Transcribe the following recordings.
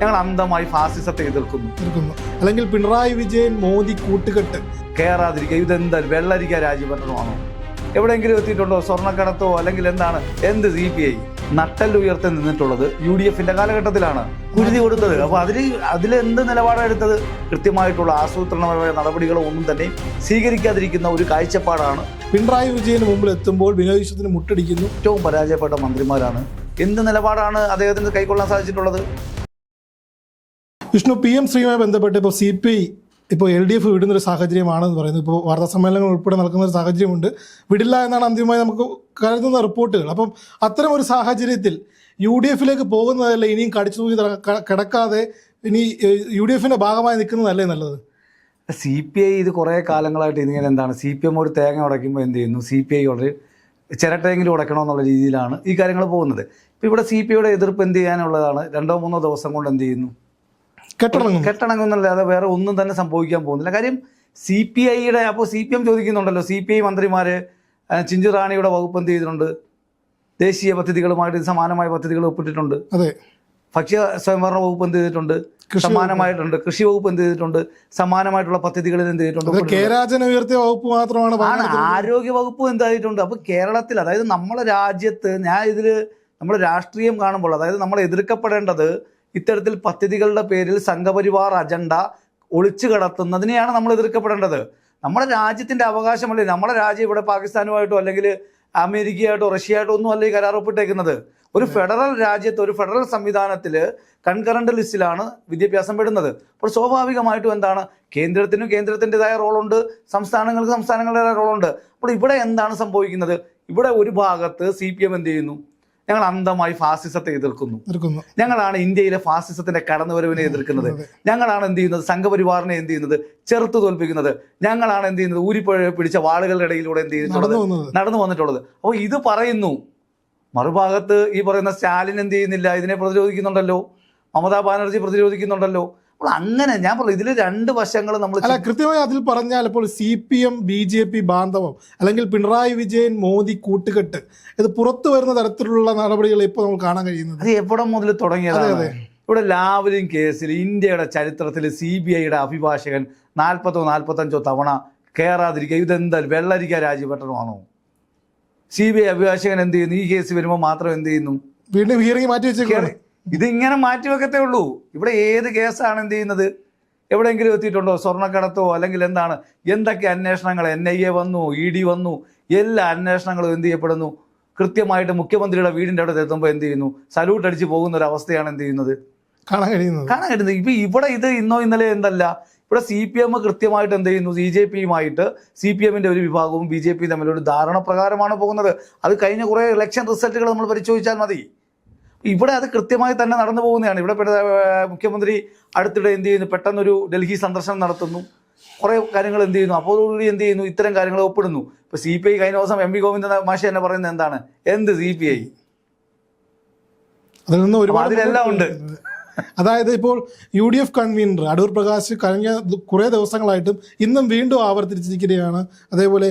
ഞങ്ങൾ അന്ധമായി ഫാസിസത്തെ എതിർക്കുന്നു. എതിർക്കുന്നു. അല്ലെങ്കിൽ പിണറായി വിജയൻ മോദി കൂട്ടുകെട്ട്. കയറാതിരിക്കുക ഇതെന്താ? വെള്ളരിക്ക രാജ്യഭരണമാണോ എവിടെയെങ്കിലും എത്തിയിട്ടുണ്ടോ? സ്വർണക്കടത്തോ? അല്ലെങ്കിൽ എന്താണ്? എന്ത് സി പി ഐ? നട്ടല്ലുയർത്തി നിന്നിട്ടുള്ളത് യു ഡി എഫിന്റെ കാലഘട്ടത്തിലാണ്. കുരുതി കൊടുത്തത്. അപ്പൊ അതിൽ അതിലെന്ത് നിലപാടാണ് എടുത്തത് കൃത്യമായിട്ടുള്ള ആസൂത്രണപരമായ നടപടികളോ ഒന്നും തന്നെ സ്വീകരിക്കാതിരിക്കുന്ന ഒരു കാഴ്ചപ്പാടാണ് പിണറായി വിജയന് മുമ്പിൽ എത്തുമ്പോൾ വിനോദത്തിന് വിശ്വത്തിന് മുട്ടടിക്കുന്നു. ഏറ്റവും പരാജയപ്പെട്ട മന്ത്രിമാരാണ്. എന്ത് നിലപാടാണ് അദ്ദേഹത്തിന് കൈക്കൊള്ളാൻ സാധിച്ചിട്ടുള്ളത്? വിഷ്ണു പി എം ശ്രീയുമായി ബന്ധപ്പെട്ട് ഇപ്പോൾ സി പി ഐ ഇപ്പോൾ എൽ ഡി എഫ് വിടുന്നൊരു സാഹചര്യമാണെന്ന് പറയുന്നത് ഇപ്പോൾ വാർത്താ സമ്മേളനങ്ങൾ ഉൾപ്പെടെ നടക്കുന്ന ഒരു സാഹചര്യമുണ്ട്. വിടില്ല എന്നാണ് അന്തിമമായി നമുക്ക് കരുതുന്ന റിപ്പോർട്ടുകൾ. അപ്പം അത്തരം ഒരു സാഹചര്യത്തിൽ യു ഡി എഫിലേക്ക് പോകുന്നതല്ല ഇനിയും കടിച്ചു തൂക്കി കിടക്കാതെ ഇനി യു ഡി എഫിന്റെ ഭാഗമായി നിൽക്കുന്നതല്ലേ നല്ലത്? സി പി ഐ ഇത് കുറേ കാലങ്ങളായിട്ട് ഇതിങ്ങനെ എന്താണ് സി പി എം ഒരു തേങ്ങ ഉടയ്ക്കുമ്പോൾ എന്ത് ചെയ്യുന്നു? സി പി ഐ ഒരു ചിരട്ടെങ്കിലും ഉടയ്ക്കണമെന്നുള്ള രീതിയിലാണ് ഈ കാര്യങ്ങൾ പോകുന്നത്. ഇപ്പോൾ ഇവിടെ സി പി ഐയുടെ എതിർപ്പ് എന്ത് ചെയ്യാനുള്ളതാണ്? രണ്ടോ മൂന്നോ ദിവസം കൊണ്ട് എന്ത് ചെയ്യുന്നു? കെട്ടടങ്ങുന്നു. കെട്ടണങ്ങുന്നല്ലാതെ വേറെ ഒന്നും തന്നെ സംഭവിക്കാൻ പോകുന്നില്ല. കാര്യം സി പി ഐയുടെ അപ്പോൾ സി പി എം ചോദിക്കുന്നുണ്ടല്ലോ സി പി ഐ മന്ത്രിമാർ ചിഞ്ചു റാണിയുടെ വകുപ്പ് എന്ത് ചെയ്തിട്ടുണ്ട്? ദേശീയ പദ്ധതികളുമായിട്ട് സമാനമായ പദ്ധതികൾ ഒപ്പിട്ടിട്ടുണ്ട്. അതെ. ഭക്ഷ്യ സ്വയംഭരണ വകുപ്പ് എന്ത് ചെയ്തിട്ടുണ്ട്? സമാനമായിട്ടുണ്ട്. കൃഷി വകുപ്പ് എന്ത് ചെയ്തിട്ടുണ്ട്? സമാനമായിട്ടുള്ള പദ്ധതികളിൽ എന്ത് ചെയ്തിട്ടുണ്ട്? ഉയർത്തിയ വകുപ്പ് മാത്രമാണ്. ആരോഗ്യ വകുപ്പ് എന്തായിട്ടുണ്ട്? അപ്പൊ കേരളത്തിൽ അതായത് നമ്മളെ രാജ്യത്ത് ഞാൻ ഇതിൽ നമ്മുടെ രാഷ്ട്രീയം കാണുമ്പോൾ അതായത് നമ്മൾ എതിർക്കപ്പെടേണ്ടത് ഇത്തരത്തിൽ പദ്ധതികളുടെ പേരിൽ സംഘപരിവാർ അജണ്ട ഒളിച്ചു കടത്തുന്നതിനെയാണ് നമ്മൾ എതിർക്കപ്പെടേണ്ടത്. നമ്മുടെ രാജ്യത്തിന്റെ അവകാശമല്ലേ? നമ്മുടെ രാജ്യം ഇവിടെ പാകിസ്ഥാനുമായിട്ടോ അല്ലെങ്കിൽ അമേരിക്കയായിട്ടോ റഷ്യയായിട്ടോ ഒന്നും അല്ല ഈ കരാർ ഒപ്പിട്ടേക്കുന്നത് ഒരു ഫെഡറൽ രാജ്യത്ത് ഒരു ഫെഡറൽ സംവിധാനത്തിൽ കൺകറന്റ് ലിസ്റ്റിലാണ് വിദ്യാഭ്യാസം പെടുന്നത്. അപ്പോൾ സ്വാഭാവികമായിട്ടും എന്താണ്? കേന്ദ്രത്തിനും കേന്ദ്രത്തിന്റെതായ റോളുണ്ട്. സംസ്ഥാനങ്ങൾക്ക് സംസ്ഥാനങ്ങളുടേതായ റോളുണ്ട്. അപ്പോൾ ഇവിടെ എന്താണ് സംഭവിക്കുന്നത്? ഇവിടെ ഒരു ഭാഗത്ത് സി പി എം എന്ത് ചെയ്യുന്നു? ഞങ്ങൾ അന്ധമായി ഫാസിസത്തെ എതിർക്കുന്നു. ഞങ്ങളാണ് ഇന്ത്യയിലെ ഫാസിസത്തിന്റെ കടന്നുവരവിനെ എതിർക്കുന്നത്. ഞങ്ങളാണ് എന്ത് ചെയ്യുന്നത്? സംഘപരിവാറിനെ എന്ത് ചെയ്യുന്നത്? ചെറുത്ത് തോൽപ്പിക്കുന്നത്. ഞങ്ങളാണ് എന്ത് ചെയ്യുന്നത്? ഊരിപ്പുഴ പിടിച്ച വാളുകളുടെ ഇടയിലൂടെ എന്ത് ചെയ്തിട്ടുള്ളത് നടന്നു വന്നിട്ടുള്ളത്. അപ്പോൾ ഇത് പറയുന്നു. മറുഭാഗത്ത് ഈ പറയുന്ന സ്റ്റാലിൻ എന്ത് ചെയ്യുന്നില്ല? ഇതിനെ പ്രതിരോധിക്കുന്നുണ്ടല്ലോ. മമതാ ബാനർജി പ്രതിരോധിക്കുന്നുണ്ടല്ലോ. അപ്പോൾ അങ്ങനെ ഞാൻ പറഞ്ഞു ഇതിൽ രണ്ട് വശങ്ങൾ നമ്മൾ അല്ല കൃത്യമായി അതിൽ പറഞ്ഞാൽ ഇപ്പോൾ C P M B J P ബാന്ധവം അല്ലെങ്കിൽ പിണറായി വിജയൻ മോദി കൂട്ടുകെട്ട് ഇത് പുറത്തു വരുന്ന തരത്തിലുള്ള നടപടികൾ ഇപ്പോൾ നമ്മൾ കാണാൻ കഴിയുന്നത്. അത് എവിടെ മുതൽ തുടങ്ങിയത് ഇവിടെ ലാവലിൻ കേസിൽ ഇന്ത്യയുടെ ചരിത്രത്തിൽ സി ബി ഐയുടെ അഭിഭാഷകൻ നാൽപ്പത്തോ നാൽപ്പത്തഞ്ചോ തവണ കയറാതിരിക്കുക ഇതെന്താ? വെള്ളരിക്ക രാജ്യപട്ടണമാണോ? സി ബി ഐ അഭിഭാഷകൻ എന്ത് ചെയ്യുന്നു? ഈ കേസ് വരുമ്പോൾ മാത്രം എന്ത് ചെയ്യുന്നു? വീണ്ടും ഹിയറിംഗ് മാറ്റി വെച്ചേക്കാണ് ഇതിങ്ങനെ മാറ്റിവെക്കത്തേ ഉള്ളൂ. ഇവിടെ ഏത് കേസാണ് എന്ത് ചെയ്യുന്നത്? എവിടെയെങ്കിലും എത്തിയിട്ടുണ്ടോ? സ്വർണക്കടത്തോ അല്ലെങ്കിൽ എന്താണ്? എന്തൊക്കെ അന്വേഷണങ്ങൾ? എൻ ഐ എ വന്നു ഇ ഡി വന്നു എല്ലാ അന്വേഷണങ്ങളും എന്ത് ചെയ്യപ്പെടുന്നു? കൃത്യമായിട്ട് മുഖ്യമന്ത്രിയുടെ വീടിന്റെ അടുത്ത് എത്തുമ്പോൾ എന്ത് ചെയ്യുന്നു? സല്യൂട്ട് അടിച്ച് പോകുന്ന ഒരു അവസ്ഥയാണ് എന്ത് ചെയ്യുന്നത്? കാണാൻ കഴിയുന്നത്. കാണാൻ കഴിയുന്നത്. ഇപ്പൊ ഇവിടെ ഇത് ഇന്നോ ഇന്നലെ എന്തല്ല. ഇവിടെ സി പി എം കൃത്യമായിട്ട് എന്ത് ചെയ്യുന്നു? ബി ജെ പിയുമായിട്ട് സി പി എമ്മിന്റെ ഒരു വിഭാഗവും ബി ജെ പി തമ്മിലൊരു ധാരണ പ്രകാരമാണ് പോകുന്നത്. അത് കഴിഞ്ഞ കുറേ ഇലക്ഷൻ റിസൾട്ടുകൾ നമ്മൾ പരിശോധിച്ചാൽ മതി. ഇവിടെ അത് കൃത്യമായി തന്നെ നടന്നു പോകുന്നതാണ്. ഇവിടെ മുഖ്യമന്ത്രി അടുത്തിടെ എന്ത് ചെയ്യുന്നു? പെട്ടെന്നൊരു ഡൽഹി സന്ദർശനം നടത്തുന്നു. കുറേ കാര്യങ്ങൾ എന്ത് ചെയ്യുന്നു? അപ്പോൾ എന്ത് ചെയ്യുന്നു? ഇത്തരം കാര്യങ്ങൾ ഒപ്പിടുന്നു. ഇപ്പൊ സി പി ഐ കഴിഞ്ഞ ദിവസം എം വി ഗോവിന്ദ മാഷി തന്നെ പറയുന്നത് എന്താണ്? എന്ത് സി പി ഐ? അതിൽ നിന്ന് ഒരുപാട് അതിലെല്ലാം ഉണ്ട്. അതായത് ഇപ്പോൾ U D F convener Adoor Prakash കഴിഞ്ഞ കുറേ ദിവസങ്ങളായിട്ടും ഇന്നും വീണ്ടും ആവർത്തിച്ചിരിക്കുകയാണ്. അതേപോലെ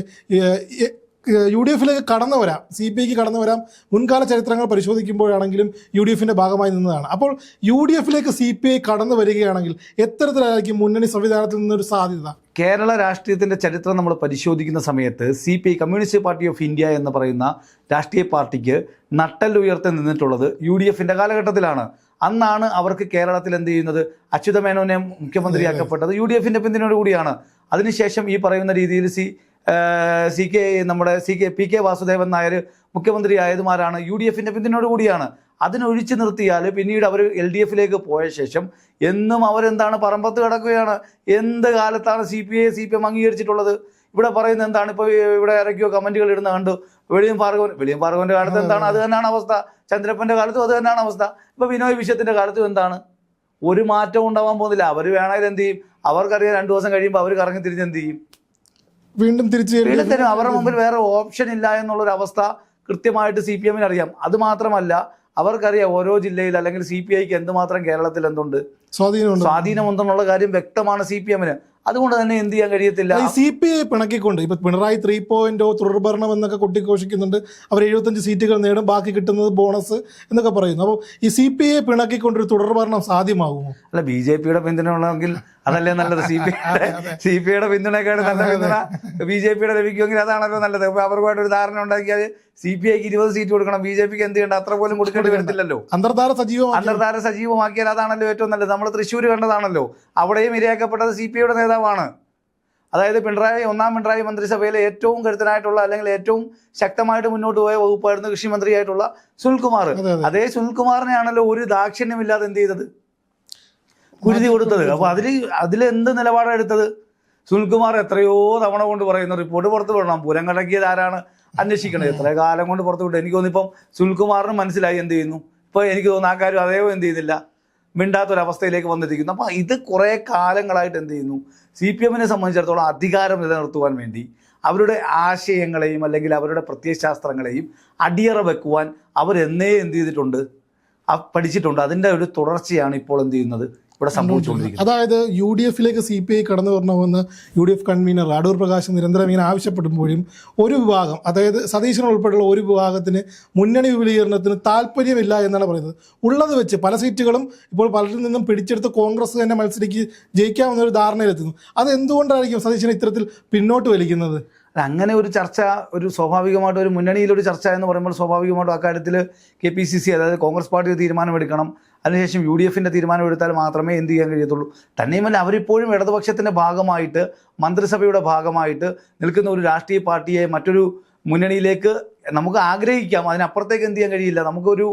യു ഡി എഫിലേക്ക് കടന്നു വരാം. സി പി ഐക്ക് കടന്നു വരാം. മുൻകാല ചരിത്രങ്ങൾ പരിശോധിക്കുമ്പോഴാണെങ്കിലും യു ഡി എഫിന്റെ ഭാഗമായി നിന്നതാണ്. അപ്പോൾ യു ഡി എഫിലേക്ക് സി പി ഐ കടന്നു വരികയാണെങ്കിൽ എത്തരത്തിലായിരിക്കും മുന്നണി സംവിധാനത്തിൽ നിന്നൊരു സാധ്യത? കേരള രാഷ്ട്രീയത്തിന്റെ ചരിത്രം നമ്മൾ പരിശോധിക്കുന്ന സമയത്ത് C P I communist party of India എന്ന് പറയുന്ന രാഷ്ട്രീയ പാർട്ടിക്ക് നട്ടൽ ഉയർത്തി നിന്നിട്ടുള്ളത് യു ഡി എഫിന്റെ കാലഘട്ടത്തിലാണ്. അന്നാണ് അവർക്ക് കേരളത്തിൽ എന്ത് ചെയ്യുന്നത്? അച്യുതമേനോനെ മുഖ്യമന്ത്രിയാക്കപ്പെട്ടത് യു ഡി എഫിന്റെ പിന്തുണയോടുകൂടിയാണ്. അതിനുശേഷം ഈ പറയുന്ന രീതിയിൽ സി സി കെ നമ്മുടെ C K P K Vasudevan Nair മുഖ്യമന്ത്രി ആയതുമാരാണ് യു ഡി എഫിന്റെ പിന്തുണയോട് കൂടിയാണ്. അതിനൊഴിച്ചു നിർത്തിയാൽ പിന്നീട് അവർ എൽ ഡി എഫിലേക്ക് പോയ ശേഷം എന്നും അവരെന്താണ് പറമ്പത്ത് കിടക്കുകയാണ്. എന്ത് കാലത്താണ് C P I C P M അംഗീകരിച്ചിട്ടുള്ളത്? ഇവിടെ പറയുന്നത് എന്താണ്? ഇപ്പോൾ ഇവിടെ ഇറക്കിയോ കമന്റുകൾ ഇടുന്ന കണ്ടു. വെളിയും ഭാർഗവൻ വെളിയും ഭാർഗവന്റെ കാലത്ത് എന്താണ്? അത് തന്നെയാണ് അവസ്ഥ. ചന്ദ്രപ്പന്റെ കാലത്തും അത് തന്നെയാണ് അവസ്ഥ. ഇപ്പോൾ വിനോയ് വിശ്വത്തിന്റെ കാലത്തും എന്താണ്? ഒരു മാറ്റം ഉണ്ടാവാൻ പോകുന്നില്ല. അവർ വേണമെങ്കിൽ എന്ത് ചെയ്യും? അവർക്കറിയാം രണ്ടു ദിവസം കഴിയുമ്പോൾ അവർ കറങ്ങി തിരിഞ്ഞ് എന്ത് ചെയ്യും? വീണ്ടും തിരിച്ചു വീണ്ടും തരും. അവരുടെ മുമ്പിൽ വേറെ ഓപ്ഷൻ ഇല്ല എന്നുള്ളൊരു അവസ്ഥ കൃത്യമായിട്ട് സി പി എമ്മിന് അറിയാം. അത് മാത്രമല്ല അവർക്കറിയാം ഓരോ ജില്ലയിൽ അല്ലെങ്കിൽ സി പി ഐക്ക് എന്തുമാത്രം കേരളത്തിൽ എന്തുണ്ട്. സ്വാധീനമുണ്ട്. സ്വാധീനമുണ്ടെന്നുള്ള കാര്യം വ്യക്തമാണ് സി പി എമ്മിന് അതുകൊണ്ട് തന്നെ എന്ത് ചെയ്യാൻ കഴിയത്തില്ല. ഈ സി പി ഐ പിണക്കിക്കൊണ്ട് ഇപ്പൊ പിണറായി ത്രീ പോയിന്റോ തുടർഭരണം എന്നൊക്കെ കൊട്ടിഘോഷിക്കുന്നുണ്ട്. അവർ എഴുപത്തഞ്ച് സീറ്റുകൾ നേടും ബാക്കി കിട്ടുന്നത് ബോണസ് എന്നൊക്കെ പറയുന്നു. അപ്പോൾ ഈ സി പി ഐ പിണക്കിക്കൊണ്ട് ഒരു തുടർഭരണം സാധ്യമാകുമോ? അല്ല ബി ജെ പിയുടെ പിന്തുണ ഉള്ളതെങ്കിൽ അതല്ലേ നല്ലത്? സി പി സി പി ഐയുടെ പിന്തുണയൊക്കെയാണ് നല്ല പിന്തുണ. ബി ജെ പിയുടെ ലഭിക്കുമെങ്കിൽ അതാണല്ലോ നല്ലത്. അപ്പൊ അവർക്കുമായിട്ട് ഒരു ധാരണ ഉണ്ടാക്കിയാൽ സി പി ഐക്ക് ഇരുപത് സീറ്റ് കൊടുക്കണം. ബി ജെ പിക്ക് എന്ത് ചെയ്യണ്ട? അത്ര പോലും കൊടുക്കേണ്ടി വരത്തില്ലല്ലോ. അന്തർധാര സജീവം അന്തർധാര സജീവമാക്കിയാൽ അതാണല്ലോ ഏറ്റവും നല്ലത്. നമ്മൾ തൃശ്ശൂർ കണ്ടതാണല്ലോ. അവിടെയും ഇരയാക്കപ്പെട്ടത് സി പി ഐയുടെ നേതാവാണ്. അതായത് പിണറായി ഒന്നാം പിണറായി മന്ത്രിസഭയിലെ ഏറ്റവും കരുത്തനായിട്ടുള്ള അല്ലെങ്കിൽ ഏറ്റവും ശക്തമായിട്ട് മുന്നോട്ട് പോയ വകുപ്പായിരുന്നു കൃഷിമന്ത്രിയായിട്ടുള്ള സുനിൽകുമാർ. അതേ സുനിൽകുമാറിനെയാണല്ലോ ഒരു ദാക്ഷിണ്യമില്ലാതെ എന്ത് ചെയ്തത്? കുരുതി കൊടുത്തത്. അപ്പൊ അതിൽ അതിൽ എന്ത് നിലപാടാണ് എടുത്തത്? സുനിൽകുമാർ എത്രയോ തവണ കൊണ്ട് പറയുന്ന റിപ്പോർട്ട് പുറത്തു വിടണം. പുരം കടക്കിയത് ആരാണ്? അന്വേഷിക്കണത് എത്ര കാലം കൊണ്ട് പുറത്തു വിട്ടു. എനിക്ക് തോന്നുന്നു ഇപ്പം സുനിൽകുമാറിന് മനസ്സിലായി എന്ത് ചെയ്യുന്നു. ഇപ്പൊ എനിക്ക് തോന്നുന്നു ആ കാര്യം അതേവോ എന്ത് ചെയ്യുന്നില്ല. മിണ്ടാത്തൊരവസ്ഥയിലേക്ക് വന്നിരിക്കുന്നു. അപ്പോൾ ഇത് കുറേ കാലങ്ങളായിട്ട് എന്ത് ചെയ്യുന്നു? സി പി എമ്മിനെ സംബന്ധിച്ചിടത്തോളം അധികാരം നിലനിർത്തുവാൻ വേണ്ടി അവരുടെ ആശയങ്ങളെയും അല്ലെങ്കിൽ അവരുടെ പ്രത്യയശാസ്ത്രങ്ങളെയും അടിയറ വെക്കുവാൻ അവരെന്നേ എന്ത് ചെയ്തിട്ടുണ്ട്? പഠിച്ചിട്ടുണ്ട്. അതിന്റെ ഒരു തുടർച്ചയാണ് ഇപ്പോൾ എന്ത് ചെയ്യുന്നത്? ഇവിടെ സംഭവിച്ചുകൊണ്ടിരിക്കുന്നത് അതായത് യു ഡി എഫിലേക്ക് സി പി ഐ കടന്നു വരണമെന്ന് U D F convener Adoor Prakash നിരന്തരം ഇങ്ങനെ ആവശ്യപ്പെടുമ്പോഴും ഒരു വിഭാഗം അതായത് സതീശൻ ഉൾപ്പെടെയുള്ള ഒരു വിഭാഗത്തിന് മുന്നണി വിപുലീകരണത്തിന് താല്പര്യമില്ല എന്നാണ് പറയുന്നത്. ഉള്ളത് വെച്ച് പല സീറ്റുകളും ഇപ്പോൾ പലരിൽ നിന്നും പിടിച്ചെടുത്ത് കോൺഗ്രസ് തന്നെ മത്സരിക്ക് ജയിക്കാമെന്നൊരു ധാരണയിലെത്തുന്നു. അത് എന്തുകൊണ്ടായിരിക്കും സതീശൻ ഇത്തരത്തിൽ പിന്നോട്ട് വലിക്കുന്നത്? അങ്ങനെ ഒരു ചർച്ച ഒരു സ്വാഭാവികമായിട്ട് ഒരു മുന്നണിയിലൊരു ചർച്ച എന്ന് പറയുമ്പോൾ സ്വാഭാവികമായിട്ടും അക്കാര്യത്തിൽ കെ പി സി സി അതായത് കോൺഗ്രസ് പാർട്ടി തീരുമാനമെടുക്കണം. അതിനുശേഷം യു ഡി എഫിന്റെ തീരുമാനം എടുത്താൽ മാത്രമേ എന്ത് ചെയ്യാൻ കഴിയത്തുള്ളൂ. തന്നെയുമല്ല അവരിപ്പോഴും ഇടതുപക്ഷത്തിന്റെ ഭാഗമായിട്ട് മന്ത്രിസഭയുടെ ഭാഗമായിട്ട് നിൽക്കുന്ന ഒരു രാഷ്ട്രീയ പാർട്ടിയെ മറ്റൊരു മുന്നണിയിലേക്ക് നമുക്ക് ആഗ്രഹിക്കാം. അതിനപ്പുറത്തേക്ക് എന്ത് ചെയ്യാൻ കഴിയില്ല. നമുക്കൊരു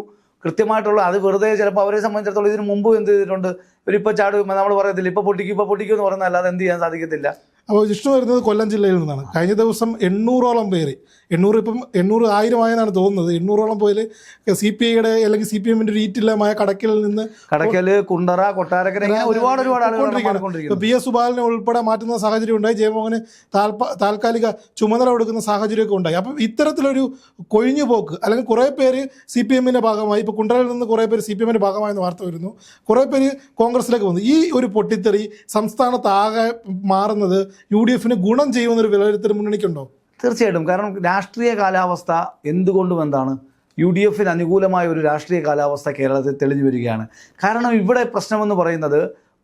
കൃത്യമായിട്ടുള്ള അത് വെറുതെ ചിലപ്പോൾ അവരെ സംബന്ധിച്ചിടത്തോളം ഇതിന് മുമ്പ് എന്ത് ചെയ്തിട്ടുണ്ട്? ഇവരിപ്പോൾ ചാടും നമ്മൾ പറയത്തില്ല. ഇപ്പോൾ പൊട്ടിക്കും ഇപ്പോൾ പൊട്ടിക്കും എന്ന് പറഞ്ഞാൽ അല്ലാതെ എന്ത് ചെയ്യാൻ സാധിക്കത്തില്ല. അപ്പോൾ വിഷ്ണു വരുന്നത് കൊല്ലം ജില്ലയിൽ നിന്നാണ്. കഴിഞ്ഞ ദിവസം എണ്ണൂറോളം പേര് എണ്ണൂറ് ഇപ്പം എണ്ണൂറ് ആയിരം ആയെന്നാണ് തോന്നുന്നത്. എണ്ണൂറോളം പേര് സി പി ഐയുടെ അല്ലെങ്കിൽ സി പി എമ്മിന്റെ ഒരു ഈറ്റില്ലമായ കടക്കൽ നിന്ന് കടക്കൽ കുണ്ടറ കൊട്ടാരക്കര ഒരുപാട് ഒരുപാട് പി എസ് സുബാലിനെ ഉൾപ്പെടെ മാറ്റുന്ന സാഹചര്യം ഉണ്ടായി. ജയമോഹന് താൽക്കാലിക ചുമതല കൊടുക്കുന്ന സാഹചര്യമൊക്കെ ഉണ്ടായി. അപ്പം ഇത്തരത്തിലൊരു കൊഴിഞ്ഞു പോക്ക് അല്ലെങ്കിൽ കുറേ പേര് സി പി എമ്മിന്റെ ഭാഗമായി ഇപ്പോൾ കുണ്ടറയിൽ നിന്ന് കുറേ പേര് സി പി എമ്മിന്റെ ഭാഗമായെന്ന് വാർത്ത വരുന്നു. കുറേ പേര് കോൺഗ്രസിലേക്ക് വന്നു. ഈ ഒരു പൊട്ടിത്തെറി സംസ്ഥാനത്താകെ മാറുന്നത് യു ഡി എഫിന് ഗുണം ചെയ്യുമെന്നൊരു വിലയിരുത്തൽ മുന്നണിക്കുണ്ടോ? തീർച്ചയായിട്ടും. കാരണം രാഷ്ട്രീയ കാലാവസ്ഥ എന്തുകൊണ്ടും എന്താണ്? യു ഡി എഫിന് അനുകൂലമായ ഒരു രാഷ്ട്രീയ കാലാവസ്ഥ കേരളത്തിൽ തെളിഞ്ഞു വരികയാണ്. കാരണം ഇവിടെ പ്രശ്നമെന്ന് പറയുന്നത്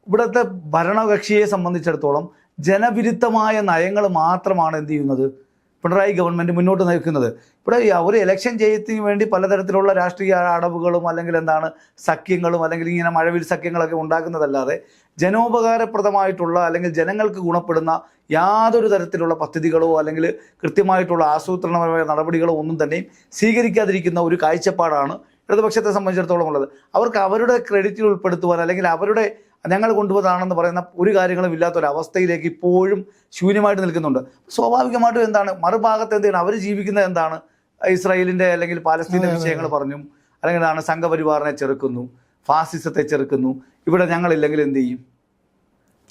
ഇവിടുത്തെ ഭരണകക്ഷിയെ സംബന്ധിച്ചിടത്തോളം ജനവിരുദ്ധമായ നയങ്ങൾ മാത്രമാണ് എന്ത് ചെയ്യുന്നത്? പിണറായി ഗവൺമെന്റ് മുന്നോട്ട് നയിക്കുന്നത്. ഇവിടെ ഒരു ഇലക്ഷൻ ജയത്തിന് വേണ്ടി പലതരത്തിലുള്ള രാഷ്ട്രീയ അടവുകളും അല്ലെങ്കിൽ എന്താണ് സഖ്യങ്ങളും അല്ലെങ്കിൽ ഇങ്ങനെ മഴവിൽ സഖ്യങ്ങളൊക്കെ ഉണ്ടാക്കുന്നതല്ലാതെ ജനോപകാരപ്രദമായിട്ടുള്ള അല്ലെങ്കിൽ ജനങ്ങൾക്ക് ഗുണപ്പെടുന്ന യാതൊരു തരത്തിലുള്ള പദ്ധതികളോ അല്ലെങ്കിൽ കൃത്യമായിട്ടുള്ള ആസൂത്രണപരമായ നടപടികളോ ഒന്നും തന്നെയും സ്വീകരിക്കാതിരിക്കുന്ന ഒരു കാഴ്ചപ്പാടാണ് ഇടതുപക്ഷത്തെ സംബന്ധിച്ചിടത്തോളം ഉള്ളത്. അവർക്ക് അവരുടെ ക്രെഡിറ്റിൽ ഉൾപ്പെടുത്തുവാൻ അല്ലെങ്കിൽ അവരുടെ ഞങ്ങൾ കൊണ്ടുപോയതാണെന്ന് പറയുന്ന ഒരു കാര്യങ്ങളും ഇല്ലാത്തൊരവസ്ഥയിലേക്ക് ഇപ്പോഴും ശൂന്യമായിട്ട് നിൽക്കുന്നുണ്ട്. സ്വാഭാവികമായിട്ടും എന്താണ്? മറുഭാഗത്ത് എന്താണ്? അവർ ജീവിക്കുന്നത് എന്താണ്? ഇസ്രായേലിന്റെ അല്ലെങ്കിൽ പാലസ്തീന്റെ വിഷയങ്ങൾ പറഞ്ഞു. അല്ലെങ്കിൽ എന്താണ്? സംഘപരിവാറിനെ ചെറുക്കുന്നു. ഫാസിസത്തെ ചെറുക്കുന്നു. ഇവിടെ ഞങ്ങളില്ലെങ്കിൽ എന്ത് ചെയ്യും?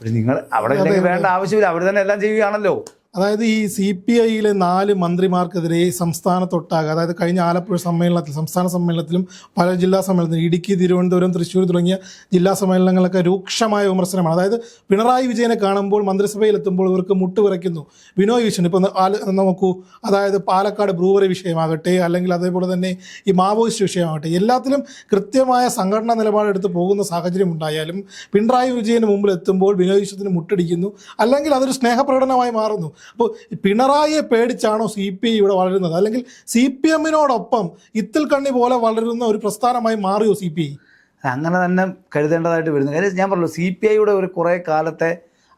നിങ്ങൾ അവിടെ വേണ്ട ആവശ്യമില്ല. അവർ തന്നെ എല്ലാം ചെയ്യുകയാണല്ലോ. അതായത് ഈ സി പി ഐയിലെ നാല് മന്ത്രിമാർക്കെതിരെ സംസ്ഥാനത്തൊട്ടാകെ അതായത് കഴിഞ്ഞ ആലപ്പുഴ സമ്മേളനത്തിൽ സംസ്ഥാന സമ്മേളനത്തിലും പല ജില്ലാ സമ്മേളനത്തിലും ഇടുക്കി തിരുവനന്തപുരം തൃശ്ശൂർ തുടങ്ങിയ ജില്ലാ സമ്മേളനങ്ങളൊക്കെ രൂക്ഷമായ വിമർശനമാണ്. അതായത് പിണറായി വിജയനെ കാണുമ്പോൾ മന്ത്രിസഭയിൽ എത്തുമ്പോൾ ഇവർക്ക് മുട്ടുവിറയ്ക്കുന്നു വിനോയ് വിശ്വൻ ഇപ്പം ആല- നോക്കൂ. അതായത് പാലക്കാട് ബ്രൂവറി വിഷയമാകട്ടെ അല്ലെങ്കിൽ അതേപോലെ തന്നെ ഈ മാവോയിസ്റ്റ് വിഷയമാകട്ടെ എല്ലാത്തിലും കൃത്യമായ സംഘടനാ നിലപാടെടുത്ത് പോകുന്ന സാഹചര്യം ഉണ്ടായാലും പിണറായി വിജയന് മുമ്പിൽ എത്തുമ്പോൾ വിനോയ് വിശ്വത്തിന് മുട്ടടിക്കുന്നു. അല്ലെങ്കിൽ അതൊരു സ്നേഹപ്രകടനമായി മാറുന്നു. അപ്പോൾ പിണറായിയെ പേടിച്ചാണോ സി പി ഐ ഇവിടെ വളരുന്നത്? അല്ലെങ്കിൽ സി പി എമ്മിനോടൊപ്പം ഇത്തിൽ കണ്ണി പോലെ വളരുന്ന ഒരു പ്രസ്ഥാനമായി മാറിയോ സി പി ഐ? അങ്ങനെ തന്നെ കരുതേണ്ടതായിട്ട് വരുന്നു. കാര്യം ഞാൻ പറഞ്ഞു സി പി ഐയുടെ ഒരു കുറേ കാലത്തെ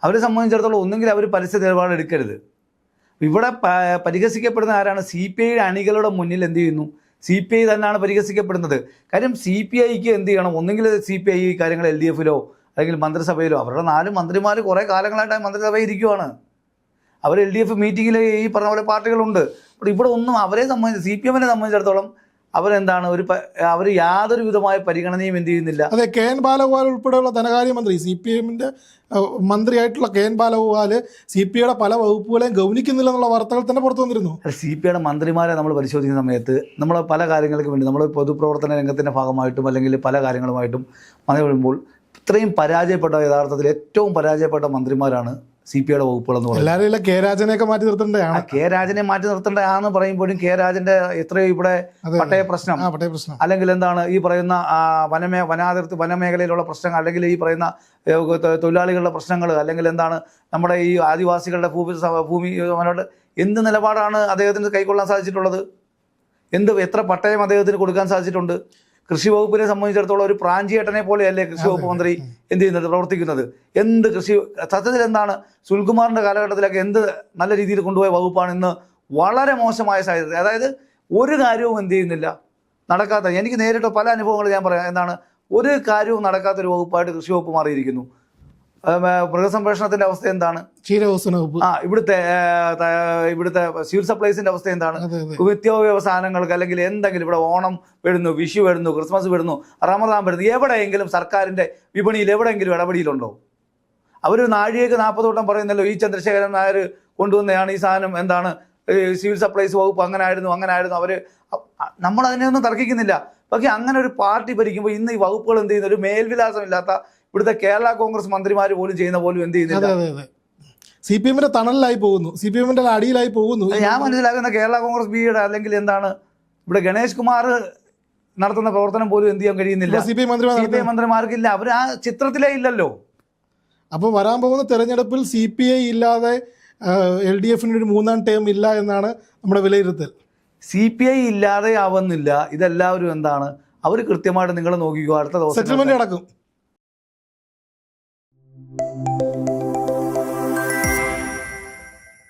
അവരെ സംബന്ധിച്ചിടത്തോളം ഒന്നുകിൽ അവർ പരസ്യ നിലപാട് എടുക്കരുത്. ഇവിടെ പരിഹസിക്കപ്പെടുന്ന ആരാണ്? സി പി ഐയുടെ അണികളുടെ മുന്നിൽ എന്ത് ചെയ്യുന്നു? സി പി ഐ തന്നെയാണ് പരിഹസിക്കപ്പെടുന്നത്. കാര്യം സി പി ഐക്ക് എന്ത് ചെയ്യണം? ഒന്നുകിൽ സി പി ഐ കാര്യങ്ങൾ എൽ ഡി എഫിലോ അല്ലെങ്കിൽ മന്ത്രിസഭയിലോ അവരുടെ നാല് മന്ത്രിമാർ കുറേ കാലങ്ങളായിട്ട് മന്ത്രിസഭയിൽ ഇരിക്കുവാണ്. അവർ എൽ ഡി എഫ് മീറ്റിങ്ങിൽ ഈ പറഞ്ഞ പോലെ പാർട്ടികളുണ്ട്. അപ്പോൾ ഇവിടെ ഒന്നും അവരെ സംബന്ധിച്ച് സി പി എമ്മിനെ സംബന്ധിച്ചിടത്തോളം അവരെന്താണ് ഒരു അവർ യാതൊരു വിധമായ പരിഗണനയും എന്ത് ചെയ്യുന്നില്ല. അതെ കെ എൻ ബാലഗോപാൽ ഉൾപ്പെടെയുള്ള ധനകാര്യമന്ത്രി സി പി എമ്മിന്റെ മന്ത്രിയായിട്ടുള്ള K N Balagopal C P ഐയുടെ പല വകുപ്പുകളെയും ഗൗനിക്കുന്നില്ല എന്നുള്ള വാർത്തകൾ തന്നെ പുറത്തു വന്നിരുന്നു. സി പി ഐയുടെ മന്ത്രിമാരെ നമ്മൾ പരിശോധിക്കുന്ന സമയത്ത് നമ്മൾ പല കാര്യങ്ങൾക്ക് വേണ്ടി നമ്മൾ പൊതുപ്രവർത്തന രംഗത്തിന്റെ ഭാഗമായിട്ടും അല്ലെങ്കിൽ പല കാര്യങ്ങളുമായിട്ടും മന്ത്രി വരുമ്പോൾ ഇത്രയും പരാജയപ്പെട്ട യഥാർത്ഥത്തിൽ ഏറ്റവും പരാജയപ്പെട്ട മന്ത്രിമാരാണ് സി പി ഐയുടെ വകുപ്പുകൾ എന്ന് പറയുന്നത് കെ രാജനെയൊക്കെ മാറ്റി നിർത്തേണ്ടതാണ് കെ രാജനെ മാറ്റി നിർത്തേണ്ടതാന്ന് പറയുമ്പോഴും കെ രാജന്റെ എത്രയോ ഇവിടെ. പട്ടയ പ്രശ്നം. അല്ലെങ്കിൽ എന്താണ് ഈ പറയുന്ന വനമേ വനാതിർത്തി വനമേഖലയിലുള്ള പ്രശ്നങ്ങൾ അല്ലെങ്കിൽ ഈ പറയുന്ന തൊഴിലാളികളുടെ പ്രശ്നങ്ങൾ അല്ലെങ്കിൽ എന്താണ് നമ്മുടെ ഈ ആദിവാസികളുടെ ഭൂമി ഭൂമി എന്ത് നിലപാടാണ് അദ്ദേഹത്തിന് കൈക്കൊള്ളാൻ സാധിച്ചിട്ടുള്ളത്? എന്ത് എത്ര പട്ടയം അദ്ദേഹത്തിന് കൊടുക്കാൻ സാധിച്ചിട്ടുണ്ട്? കൃഷി വകുപ്പിനെ സംബന്ധിച്ചിടത്തോളം ഒരു പ്രാഞ്ചിയേട്ടനെ പോലെയല്ലേ കൃഷി വകുപ്പ് മന്ത്രി എന്ത് ചെയ്യുന്നത് പ്രവർത്തിക്കുന്നത്? എന്ത് കൃഷി സത്യത്തിൽ എന്താണ്? സുൽകുമാറിന്റെ കാലഘട്ടത്തിലൊക്കെ എന്ത് നല്ല രീതിയിൽ കൊണ്ടുപോയ വകുപ്പാണ് ഇന്ന് വളരെ മോശമായ സാഹചര്യം അതായത് ഒരു കാര്യവും എന്ത് ചെയ്യുന്നില്ല നടക്കാത്ത എനിക്ക് നേരിട്ട് പല അനുഭവങ്ങൾ ഞാൻ പറയാം. എന്താണ്? ഒരു കാര്യവും നടക്കാത്ത ഒരു വകുപ്പായിട്ട് കൃഷി വകുപ്പ് മാറിയിരിക്കുന്നു. മൃഗസംരക്ഷണത്തിന്റെ അവസ്ഥ എന്താണ്? ക്ഷീരവസന ആ ഇവിടുത്തെ ഇവിടുത്തെ സിവിൽ സപ്ലൈസിന്റെ അവസ്ഥ എന്താണ്? നിത്യോപയോഗ സാധനങ്ങൾക്ക് അല്ലെങ്കിൽ എന്തെങ്കിലും ഇവിടെ ഓണം വരുന്നു വിഷു വരുന്നു ക്രിസ്മസ് വരുന്നു റമദാൻ വരുന്നു എവിടെയെങ്കിലും സർക്കാരിന്റെ വിപണിയിൽ എവിടെയെങ്കിലും ഇടപെടിയിലുണ്ടോ അവർ നാഴികക്ക് നാൽപ്പത് വട്ടം പറയുന്നല്ലോ ഈ ചന്ദ്രശേഖരൻ നായർ കൊണ്ടുവന്നതാണ് ഈ സാധനം എന്താണ്? സിവിൽ സപ്ലൈസ് വകുപ്പ് അങ്ങനെ ആയിരുന്നു അങ്ങനെ ആയിരുന്നു. അവർ നമ്മൾ അതിനെയൊന്നും തർക്കിക്കുന്നില്ല. പക്ഷേ അങ്ങനെ ഒരു പാർട്ടി ഭരിക്കുമ്പോൾ ഇന്ന് ഈ വകുപ്പുകൾ എന്ത് ചെയ്യുന്ന? ഒരു മേൽവിലാസമില്ലാത്ത ഇവിടുത്തെ കേരള കോൺഗ്രസ് മന്ത്രിമാർ പോലും ചെയ്യുന്ന പോലും എന്ത് ചെയ്യുന്നില്ല. സി പി എമ്മിന്റെ തണലിലായി പോകുന്നു. സി പി എമ്മിന്റെ അടിയിലായി പോകുന്നു ഞാൻ മനസ്സിലാക്കുന്ന കേരള കോൺഗ്രസ് ബി ബിയുടെ അല്ലെങ്കിൽ എന്താണ് ഇവിടെ ഗണേഷ് കുമാർ നടത്തുന്ന പ്രവർത്തനം പോലും എന്ത് ചെയ്യാൻ കഴിയുന്നില്ല. സി പി എം മന്ത്രിമാർക്ക് ഐ മന്ത്രിമാർക്കില്ല. അവർ ആ ചിത്രത്തിലേ ഇല്ലല്ലോ. അപ്പോൾ വരാൻ പോകുന്ന തെരഞ്ഞെടുപ്പിൽ സി പി ഐ ഇല്ലാതെ എൽ ഡി എഫിന് ഒരു മൂന്നാം ടേം ഇല്ല എന്നാണ് നമ്മുടെ വിലയിരുത്തൽ. സി പി ഐ ഇല്ലാതെ ആവുന്നില്ല. ഇതെല്ലാവരും എന്താണ് അവർ കൃത്യമായിട്ട് നിങ്ങൾ നോക്കിക്കോ. അടുത്ത ദിവസം സെറ്റിൽമെന്റ് നടക്കും. Thank you.